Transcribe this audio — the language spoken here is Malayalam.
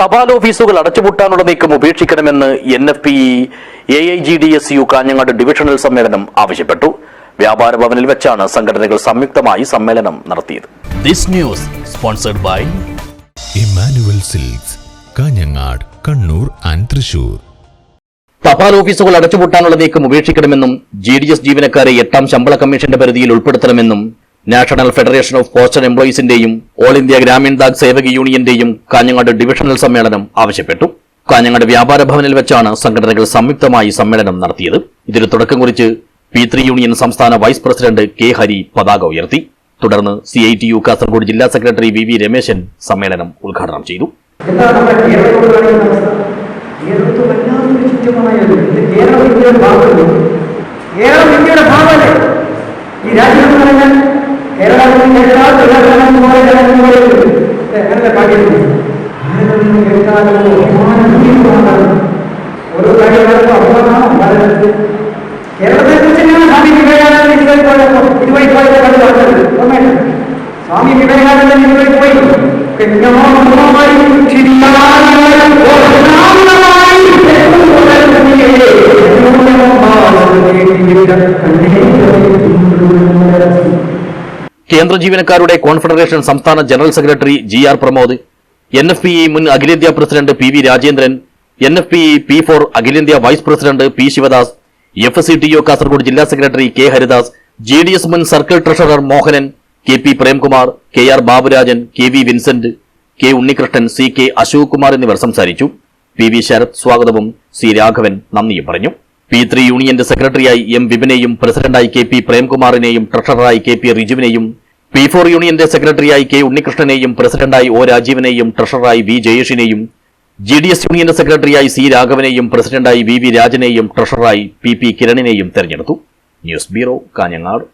തപാൽ ഓഫീസുകൾ അടച്ചുപൂട്ടാനുള്ള നീക്കം ഉപേക്ഷിക്കണമെന്ന് N F P A I G D S U Kanhangad divisional സമ്മേളനം ആവശ്യപ്പെട്ടു. വ്യാപാര ഭവനിൽ വെച്ചാണ് സംഘടനകൾ സംയുക്തമായി സമ്മേളനം നടത്തിയത്. This news sponsored by Emmanuel silks Kanhangad Kannur and Thrissur. തപാൽ ഓഫീസുകൾ അടച്ചുപൂട്ടാനുള്ള നീക്കം ഉപേക്ഷിക്കണമെന്നും ജി ഡി എസ് ജീവനക്കാരെ എട്ടാം ശമ്പള കമ്മീഷന്റെ പരിധിയിൽ ഉൾപ്പെടുത്തണമെന്നും നാഷണൽ ഫെഡറേഷൻ ഓഫ് പോസ്റ്റൽ എംപ്ലോയീസിന്റെയും ഓൾ ഇന്ത്യ ഗ്രാമീൺ ഡാക് സേവക യൂണിയന്റെയും കാഞ്ഞങ്ങാട് ഡിവിഷണൽ സമ്മേളനം ആവശ്യപ്പെട്ടു. കാഞ്ഞങ്ങാട് വ്യാപാര ഭവനിൽ വെച്ചാണ് സംഘടനകൾ സംയുക്തമായി സമ്മേളനം നടത്തിയത്. ഇതിന് തുടക്കം കുറിച്ച് പി ത്രീ യൂണിയൻ സംസ്ഥാന വൈസ് പ്രസിഡന്റ് കെ ഹരി പതാക ഉയർത്തി. തുടർന്ന് C I T U Kasaragod ജില്ലാ സെക്രട്ടറി വി വി രമേശൻ സമ്മേളനം ഉദ്ഘാടനം ചെയ്തു. ഈ രാജ്യം എന്ന് പറഞ്ഞാൽ எல்லாரும் கேட்டால் எல்லாரும் போல எல்லாரும் போல என்ன பாக்கிட்டு ஆயிரம் கேட்டால் முக்கியமான முடிவு ஒரு தலைவருக்கு அவ்வளவுதான் வளர்ந்து கேரளத்தை பிரச்சனையான சாமி விவேகானந்தர் இதுவரை போய் இதுவரை போய் கடந்து வந்தது சாமி விவேகானந்தர் இதுவரை போய் கண்ணியமாய் சிரித்தாய் போகலாமாய் பெரும் உலகத்திலே கண்ணே കേന്ദ്ര ജീവനക്കാരുടെ കോൺഫെഡറേഷൻ സംസ്ഥാന general secretary G R Pramod N F P E മുൻ അഖിലേന്ത്യാ president P V Rajendran N F P E P four അഖിലേന്ത്യാ vice president P Sivadas F C T O Kasaragod ജില്ലാ secretary K Haridas J D S മുൻ circle treasurer Mohanan K P Premkumar K R Baburajan K V Vincent K Unnikrishnan C K Ashok Kumar എന്നിവർ സംസാരിച്ചു. പി വി ശരത് സ്വാഗതവും സി രാഘവൻ നന്ദിയും പറഞ്ഞു. പി ത്രീ യൂണിയന്റെ സെക്രട്ടറിയായി എം വിപിനെയും പ്രസിഡന്റായി കെ പി പ്രേംകുമാറിനെയും ട്രഷററായി കെ പി റിജുവിനെയും പി ഫോർ യൂണിയന്റെ സെക്രട്ടറിയായി കെ ഉണ്ണികൃഷ്ണനെയും പ്രസിഡന്റായി ഒ രാജീവനെയും ട്രഷററായി വി ജയേഷിനെയും ജി ഡി എസ് യൂണിയന്റെ സെക്രട്ടറിയായി സി രാഘവനെയും പ്രസിഡന്റായി വി വി രാജനെയും ട്രഷററായി പി പി കിരണിനെയും തെരഞ്ഞെടുത്തു. News bureau Kanhangad.